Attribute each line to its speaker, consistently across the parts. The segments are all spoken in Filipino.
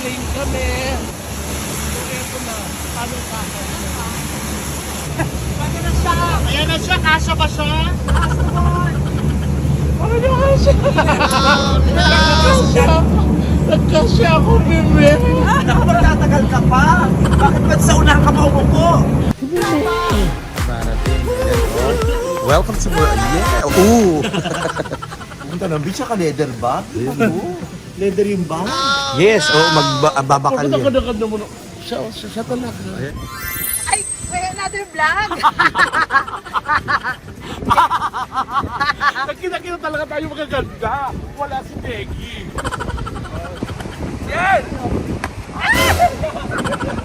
Speaker 1: plane kami. So, eto na. Paano ka? Paano na siya? Ayan na siya. Kasya ba siya? Paano na kasya? Nagkasya. Nagkasya ako, bebe.
Speaker 2: Naku, magtatagal ka pa. Bakit ba't sa unahan ka?
Speaker 3: Marating. Welcome to Yeah. Ooh.
Speaker 2: Punta ng beach ka leather bag? Oo. Leather yung bag?
Speaker 3: Yes, oh, magbabakal
Speaker 1: na ka naman. Siya, siya, siya talaga.
Speaker 3: Ayan.
Speaker 4: Ay, may another vlog.
Speaker 1: Nagkita-kita talaga tayo magaganda. Wala si Peggy. Yes!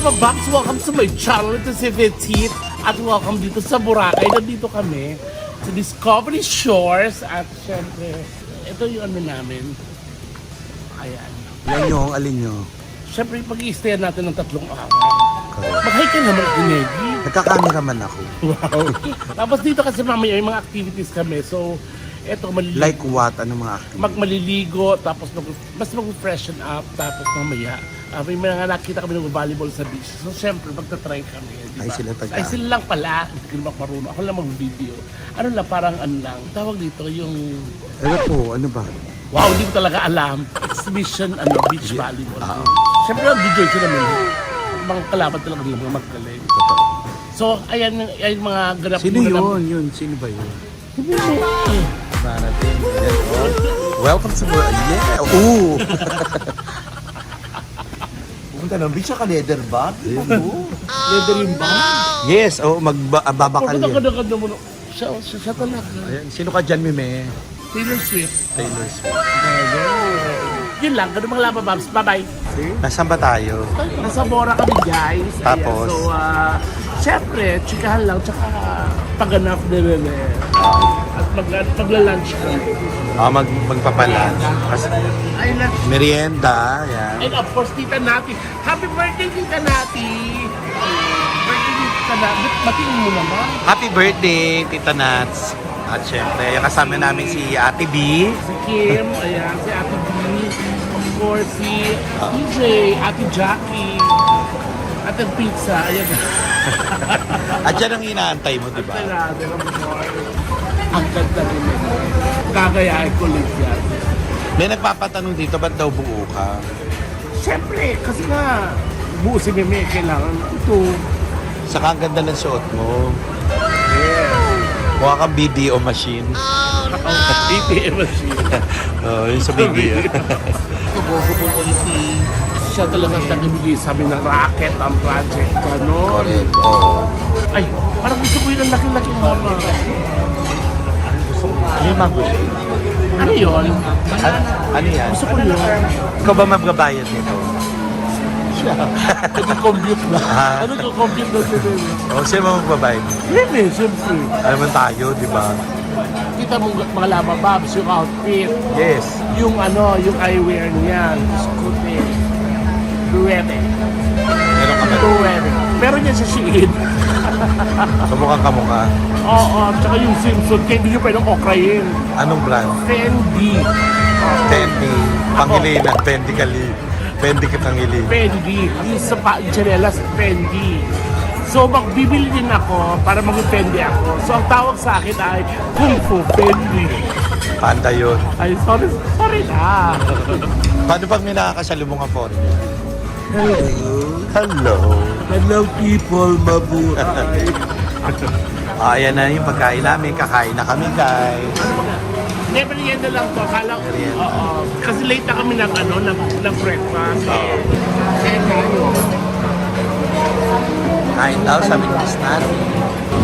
Speaker 1: Lava Box! Welcome to my channel. Ito si Petit at welcome dito sa Boracay. Nandito kami sa Discovery Shores at syempre, ito yung ano namin. Ayan.
Speaker 3: Yan yung alin nyo.
Speaker 1: Syempre, pag-i-stayan natin ng tatlong araw. Mag-hi ka naman, Kinegi.
Speaker 3: Nagkakameraman ako.
Speaker 1: Wow. Tapos dito kasi mamaya may mga activities kami. So, eto, maliligo.
Speaker 3: Like what? Anong mga activity?
Speaker 1: mag maliligo, tapos mag, mas mag-freshen up, tapos mamaya, ah, may mga nakita kami nag-volleyball sa beach. So, syempre, magta-try kami. Di
Speaker 3: Ay, sila taga-
Speaker 1: Ay, sila lang pala. Hindi ko naman marunong. Ako lang mag-video. Ano lang, parang ano lang. Tawag dito yung...
Speaker 3: Ano po? Ano ba?
Speaker 1: Wow, hindi ko talaga alam. Exhibition, ano, beach volleyball.
Speaker 3: Ah.
Speaker 1: Siyempre, nag-enjoy ko naman. Mga kalaban talaga nila, mga magaling.
Speaker 3: Totoo.
Speaker 1: So, ayan, ayan mga ganap
Speaker 3: Sino yun? Yun, sino ba yun?
Speaker 1: Sino yun?
Speaker 3: Marating. Ayan, oh. Welcome to Bur- Yeah. Ooh.
Speaker 2: Punta ng beach ka leather bag? Oo. Leather yung bag?
Speaker 3: Yes, oh, magbabakal
Speaker 1: Pagkata ka
Speaker 3: yan.
Speaker 1: na ka naman. Siya, siya, siya talaga.
Speaker 3: Ayan, sino ka dyan, Mime?
Speaker 1: Taylor Swift.
Speaker 3: Taylor Swift.
Speaker 1: Yun lang, ganun mga laba, Babs. Bye-bye.
Speaker 3: Nasaan ba tayo?
Speaker 1: Nasa Bora kami, guys. Ayan,
Speaker 3: Tapos?
Speaker 1: So, ah, syempre, chikahan lang, tsaka paganap din rin eh. At mag, magla-lunch kami.
Speaker 3: Ah, mag magpapalan. Kasi
Speaker 1: Ay, lunch.
Speaker 3: merienda, yan.
Speaker 1: And of course, tita Nati. Happy birthday, tita Nati! Birthday, tita Nati. Batiin mo naman.
Speaker 3: Happy birthday, Tita Nats. At syempre, kasama namin si Ate B.
Speaker 1: Si Kim, ayan, si Ate B. Of course, si TJ, Ate Jackie. At ang pizza, ayan.
Speaker 3: At yan ang inaantay mo, di ba?
Speaker 1: Natin ang more. Ang ganda rin ito. Gagayahin ko ulit yan.
Speaker 3: May nagpapatanong dito, ba't daw buo ka?
Speaker 1: Siyempre, kasi nga, buo si Meme, kailangan ito.
Speaker 3: Saka ang ganda ng suot mo. Mukha kang BDO machine.
Speaker 1: ATM machine.
Speaker 3: Oo, yung sa BDO.
Speaker 1: Subuko po si siya talaga ang nagbibigay sa amin ng racket, ang project, gano'n.
Speaker 3: Correct. Oo.
Speaker 1: Ay, parang gusto ko yun ang laki-laki mama.
Speaker 3: Ano yung mga gusto?
Speaker 1: Ano yun?
Speaker 3: Ano, ano yan?
Speaker 1: Gusto ko yun.
Speaker 3: Ikaw ba magbabayad nito?
Speaker 1: Siya. Nag-compute na.
Speaker 3: Ah.
Speaker 1: Ano nag-compute na sila?
Speaker 3: O, sino ba magbabayad?
Speaker 1: Eh, siyempre.
Speaker 3: Alam mo tayo, di ba?
Speaker 1: Kita mo mga lama babs, yung outfit.
Speaker 3: Yes.
Speaker 1: Yung ano, yung eyewear niya. Skuti. Duwebe.
Speaker 3: Meron ka ba?
Speaker 1: Duwebe. Meron yan sa Shein.
Speaker 3: Kamukhang kamukha.
Speaker 1: Oo, tsaka yung Simpson. Kaya hindi nyo pwedeng okrayin.
Speaker 3: Anong brand?
Speaker 1: Fendi.
Speaker 3: Fendi. Pangilinan. Fendi kali. Fendi kitangili.
Speaker 1: Fendi. Yung sa pa, chanelas, Fendi. So, magbibili din ako para mag-Fendi ako. So, ang tawag sa akin ay Kung Fu Fendi.
Speaker 3: Panda yun.
Speaker 1: Ay, sorry, sorry na.
Speaker 3: Paano pag may nakakasalubong ang foreigner?
Speaker 1: Hello.
Speaker 3: Hello.
Speaker 1: Hello, people. Mabuhay.
Speaker 3: Ah, ayan na yung pagkain namin. Kakain na kami, guys.
Speaker 1: Hindi, merienda lang to. Kala ko,
Speaker 3: Merienda.
Speaker 1: oo. Kasi late na kami ng, ano, ng, ng breakfast. Oo. Kaya tayo.
Speaker 3: Kain daw, sabi ni Miss Nati.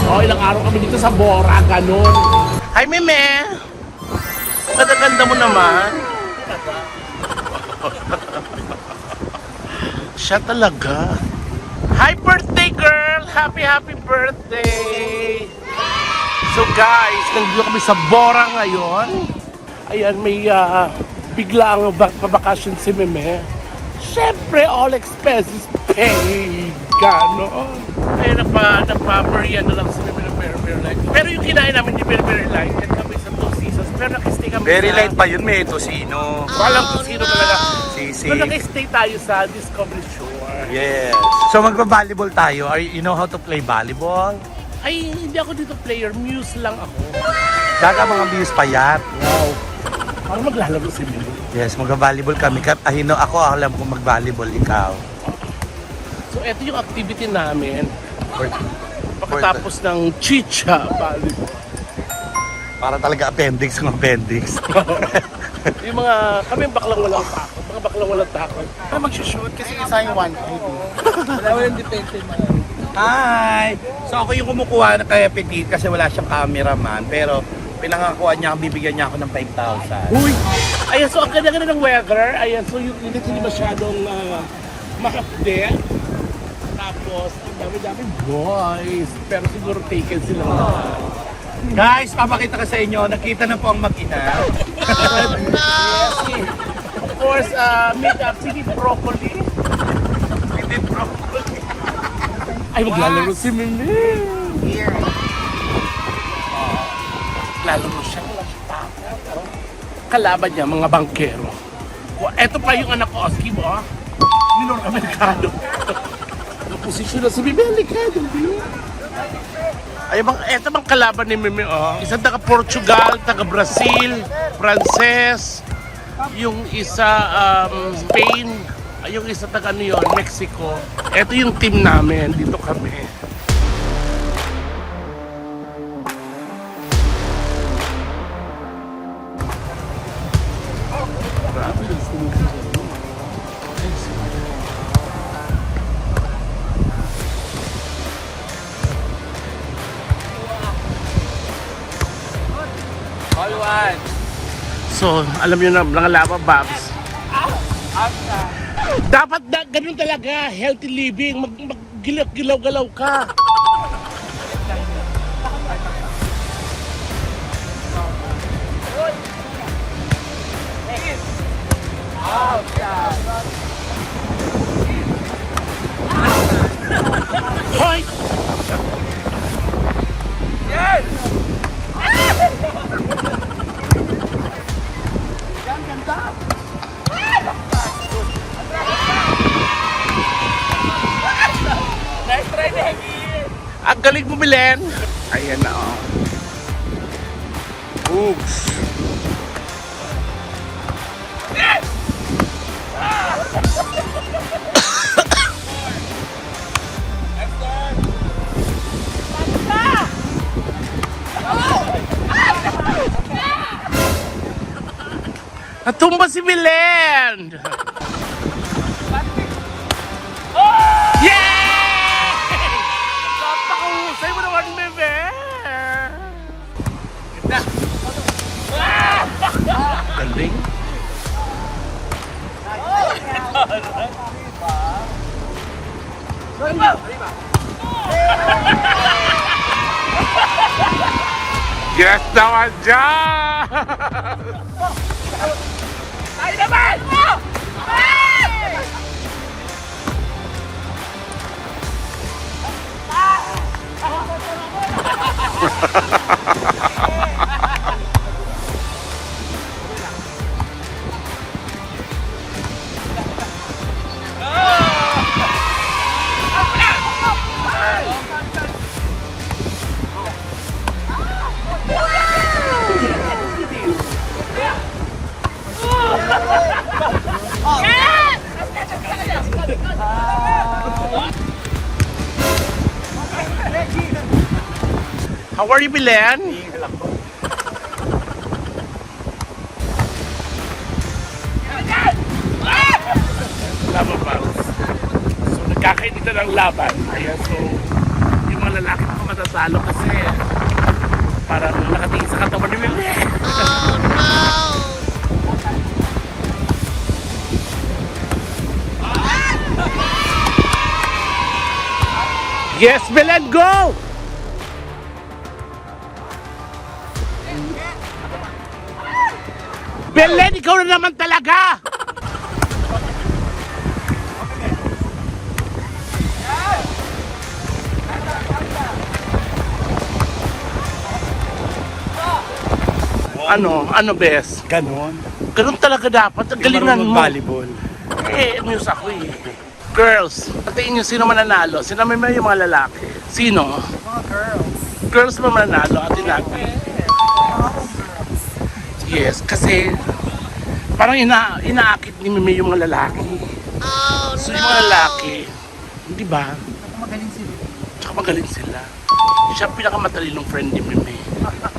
Speaker 1: Oh, ilang araw kami dito sa Bora, ganun. Hi, Meme! Ganda-ganda mo naman. Siya talaga. Hi, birthday girl! Happy, happy birthday! So guys, nandito kami sa Bora ngayon. Ayan, may ah, bigla ang bak- pabakasyon si Meme. Siyempre, all expenses paid. Ganon. Kaya nagpa, nagpa-merienda lang sila ng very, very light. Pero yung kinain namin di very, very light. Yan kami sa two seasons. Pero nakistay kami
Speaker 3: Very
Speaker 1: sa...
Speaker 3: light pa yun, may tosino.
Speaker 1: Walang kung sino talaga.
Speaker 3: Sisig.
Speaker 1: Pero nakistay tayo sa Discovery Shore.
Speaker 3: Yes. So magba-volleyball tayo. Are you, you know how to play volleyball?
Speaker 1: Ay, hindi ako dito player. Muse lang ako.
Speaker 3: Daga mga views payat.
Speaker 1: Wow. Parang maglalaro si Milo.
Speaker 3: Yes, magba-volleyball kami. Ahino, ako alam kung mag-volleyball, ikaw.
Speaker 1: So, ito yung activity namin.
Speaker 3: For,
Speaker 1: Pagkatapos ng chicha volleyball.
Speaker 3: Para talaga appendix ng appendix.
Speaker 1: yung mga, kami yung baklang walang takot. Mga baklang walang takot.
Speaker 2: Pero mag-shoot kasi isa yung one ID. Wala walang detention man.
Speaker 3: Hi! So ako yung kumukuha na kay Petit kasi wala siyang cameraman. Pero pinangakuha niya, bibigyan niya ako ng 5,000.
Speaker 1: Uy! Ayan, so ang ganda-ganda ng weather. Ayan, so yung hindi hindi masyadong uh, makapde. Tapos, ang dami-dami boys. Pero siguro taken sila lahat.
Speaker 3: Guys, papakita ko sa inyo, nakita na po ang mag-ina.
Speaker 1: Of course, uh, meet up, sige, broccoli. Hindi broccoli. Ay, maglalaro si Mimi. Oh, lalaro siya, wala siya takot. oh. Kalaban niya, mga bangkero. Oh, eto pa yung anak ko, Oski mo, ah. Minor Amerikano. Ang posisyon na si Mimi, Amerikano, di ay, bang, eto bang kalaban ni Mimi, oh. Isang taga Portugal, taga Brazil, Frances, yung isa um, Spain, yung isa taga ano yun, Mexico. Ito yung team namin, dito kami. So, alam nyo na, mga lava babs. Dapat na, ganun talaga, healthy living, mag, mag-gilaw-galaw ka. Hoy! Ang galing mo, Milen. Ayan na, oh. Oops. Natumba si Milen! Yay! Napakahusay mo naman, bebe! Ganda! Galing! Yes naman dyan! Tayo Ha ha ha ha! Milen? Laban ba? So, nagkakainita ng laban. Ayan, so, yung mga lalaki ko matasalo kasi parang nakatingin sa katawan ni Milen. Yes, Belen, go! Belen, ikaw na naman talaga! ano, ano bes?
Speaker 3: Ganon.
Speaker 1: Ganon talaga dapat. Ang galingan mo.
Speaker 3: volleyball.
Speaker 1: Eh, news ako eh. Girls, patiin nyo sino mananalo. Sino may may yung mga lalaki? Sino?
Speaker 4: Mga girls.
Speaker 1: Girls ba mananalo? Atin natin. Yes, kasi parang ina inaakit ni Mimi yung mga lalaki. Oh, so yung mga lalaki, di ba?
Speaker 4: Magaling sila.
Speaker 1: Tsaka magaling sila. Siya pinakamatalinong friend ni Mimi.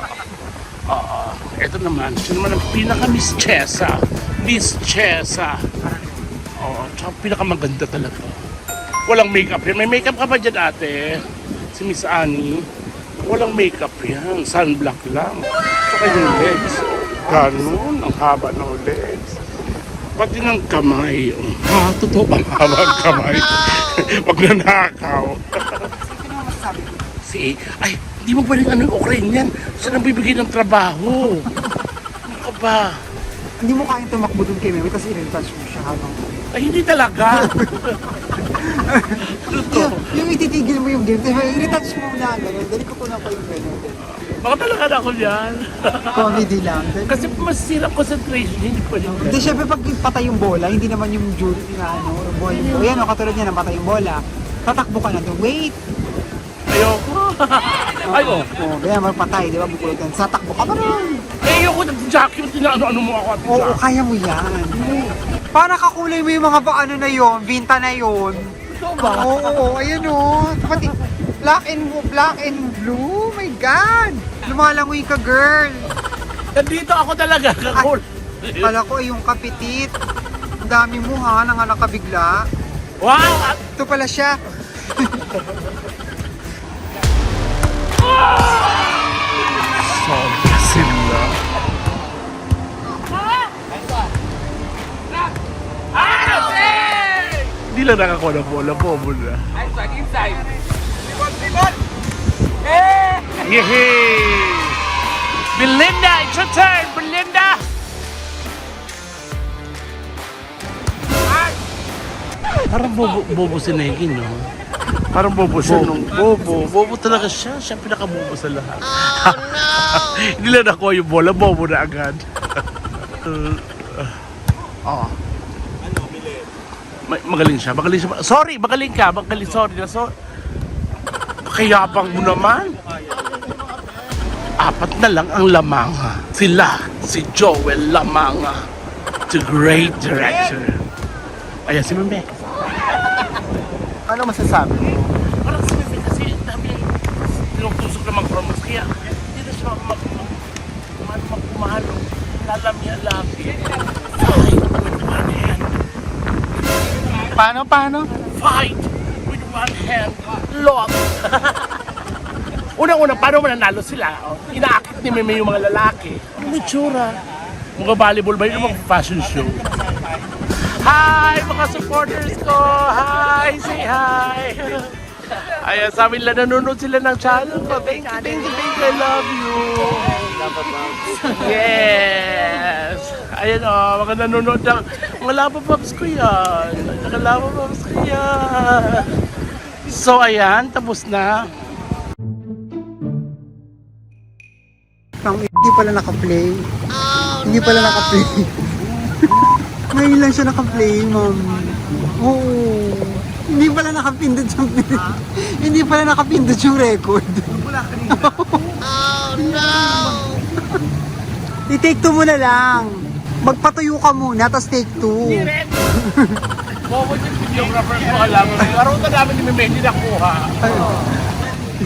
Speaker 1: Oo. Ito naman, siya naman ang pinaka-Miss Chesa. Miss Chesa. Oo, tsaka pinakamaganda talaga. Walang makeup yan. May makeup ka ba dyan ate? Si Miss Annie? Walang makeup yan. Sunblock lang. Tsaka yung legs. Ganun, ang haba ng legs. Pati ng kamay. oh. Ha, totoo bang haba ang kamay? Wag na nakaw. Si ay, hindi mo pwedeng ano yung Ukraine yan. Siya nang bibigay ng trabaho. Ano ka ba?
Speaker 5: Hindi mo kayang tumakbo dun kay Memi kasi in-touch mo siya habang...
Speaker 1: Ay, hindi talaga.
Speaker 5: Yung, yung ititigil mo yung game, in-touch mo na, gano'n. Dali ko po na pa yung gano'n.
Speaker 1: Baka talaga na ako yan.
Speaker 5: Comedy lang.
Speaker 1: Kasi masisira concentration, hindi pwedeng
Speaker 5: Hindi, syempre pag patay yung bola, hindi naman yung jury na ano, bola yung bola. Yan, o, katulad niya, napatay yung bola. Tatakbo ka na doon. Wait!
Speaker 1: Ayoko. Ay, oh.
Speaker 5: Oh, kaya magpatay, di ba? Bukulot yan. Satakbo ka pa rin.
Speaker 1: Eh, ayoko nag-jack yung tinaano-ano mo ako at
Speaker 5: Oo,
Speaker 1: jack.
Speaker 5: kaya mo yan. Para nakakulay mo yung mga ano na yon, binta na yon.
Speaker 1: Ito ba?
Speaker 5: Oo, oo, ayan o. Pati black and black and blue. My God! Lumalangoy ka, girl.
Speaker 1: Nandito ako talaga. Kakul.
Speaker 5: Kala ko ay yung kapitit. Ang dami mo ha, nanganak ka bigla.
Speaker 1: Wow! At
Speaker 5: Ito pala siya.
Speaker 1: sobra sila. Hindi lang nakakuha ng bola, bobo na. Yehey! Belinda, it's your turn, Belinda! Parang bobo, bobo si Negi, no? Parang bobo siya nung bobo. Bobo talaga siya. Siya ang pinakabobo sa lahat. Oh, no! Hindi lang nakuha yung bola, bobo na agad. uh, oh. Ma- magaling siya, magaling siya. Sorry, magaling ka, magaling, sorry na so. Kayabang mo naman. Apat na lang ang lamanga. Sila, si Joel Lamanga, the great director. Ayan, si Meme.
Speaker 2: Ano masasabi mo?
Speaker 1: Parang si Meme kasi dami tinutusok na mag-promote. Kaya hindi na siya mag mag magpumalo. Lalamya lagi. Fight with one hand.
Speaker 2: Paano, paano?
Speaker 1: Fight with one hand. Lot. Unang-una, paano mananalo sila? Oh, inaakit ni Meme yung mga lalaki. Ano may tsura? Mga volleyball ba yun? Mga fashion show. Hi, mga supporters ko! Hi! Say hi! Ayan, sabi nila nanonood sila ng channel ko. Thank you, thank you, thank you. I love you. Yes! Ayan o, mga nanonood ng mga lava pops ko yan. Mga lava pops ko yan. So, ayan, tapos na.
Speaker 5: Tang hindi pala naka-play. hindi pala naka-play. Ngayon lang siya naka-play, ma'am. Oo. Hindi pala nakapindot yung Hindi pala nakapindot yung record. Wala kanina. oh no! I-take two mo na lang. Magpatuyo ka muna, tapos take two.
Speaker 1: Bobo yung videographer ko, alam mo. Laro na namin ni Meme, hindi nakuha.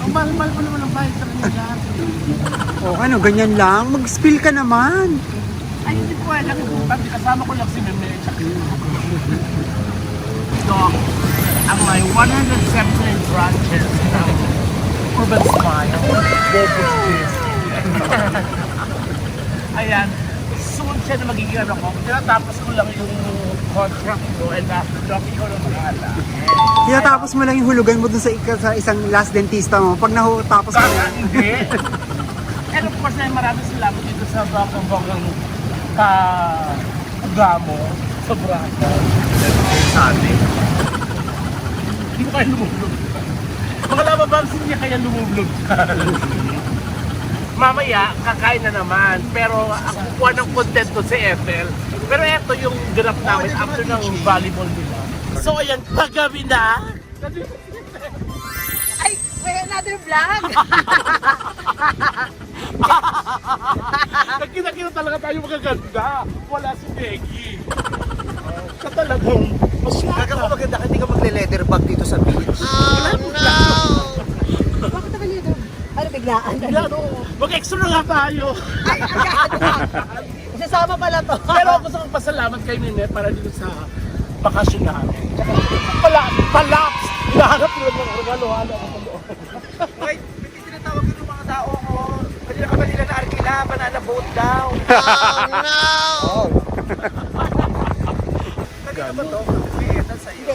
Speaker 5: Ang mahal-mahal mo naman ang bayad sa kanila. Oh, ano, ganyan lang. Mag-spill ka naman.
Speaker 1: Ay, hindi ko alam. Pati kasama ko lang si Meme. Tsaka Ito ang may 179 branches ng Urban Smile. Kiss. Ayan. Siya na magiging ano ko. Tinatapos ko lang yung contract ko and after that, ikaw na mag-aala.
Speaker 5: Tinatapos mo lang yung hulugan mo dun sa, sa isang last dentista mo. Pag natapos mo
Speaker 1: Baka
Speaker 5: na,
Speaker 1: hindi. And of course, ay maraming salamat dito sa bakang ka gamo sa Braga. Sa atin. Hindi ko kaya lumublog. Mga lababang hindi niya kaya lumublog. mamaya, kakain na naman. Pero ang kukuha ng content ko si Ethel. Pero eto yung ganap namin after ng volleyball nila. So ayan, paggabi na.
Speaker 4: Ay, may another vlog.
Speaker 1: Nagkita-kita talaga tayo magaganda. Wala si Peggy. Siya talagang masyaka.
Speaker 2: Kaka ko maganda ka, hindi ka magle-leather bag dito sa beach.
Speaker 4: Bakit naman yun? Ano, biglaan?
Speaker 1: Yan, oo. Mag-extra na nga tayo.
Speaker 4: Ay, agad. Isasama pala to.
Speaker 1: Pero gusto kong pasalamat kay Nene para dito sa bakasyon namin. Pala, palaps! Hinahanap lang ng regalo-halo ako sa loob.
Speaker 3: Wait, hindi tinatawag ko ng mga tao ko. Kanina ka ba nila na Arkila, banana boat daw.
Speaker 2: Oh.
Speaker 3: Kanina ba to?
Speaker 4: Hindi,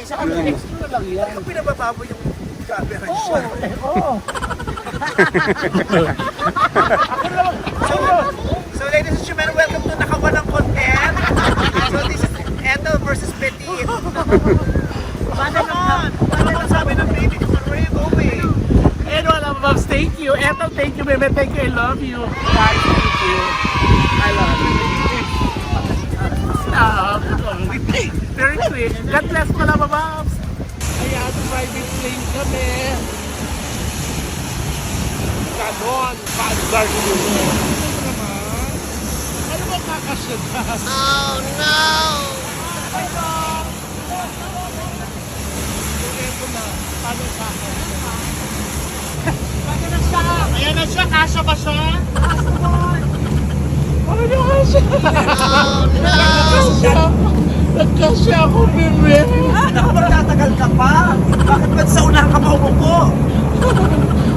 Speaker 4: sa kanya.
Speaker 1: Extra lang yan.
Speaker 3: Kung pinabababo yung camera siya.
Speaker 1: Oo.
Speaker 3: So, so ladies and gentlemen, welcome to Nakawanang Content. So this is Eto versus Petit. Bada naman! Bada naman sabi ng baby ko, where are you going?
Speaker 1: And wala pa, Babs. Thank you. Eto, thank you, Bebe. Thank you. I love you. Guys, thank you. I love you. Stop. Very sweet. God bless pala, Babs. Ayan, private plane kami. Ganon. Paandar ko yun. Ano? Ano ba kakasya ka? Oh, no! Ito na. Paano sa akin? Ayan na siya, kasya ba siya? Ano na kasya? Nagkasya. Nagkasya ako, bebe.
Speaker 3: Naku, magtatagal ka pa. Bakit ba sa unahan ka maumupo?
Speaker 1: Ayan,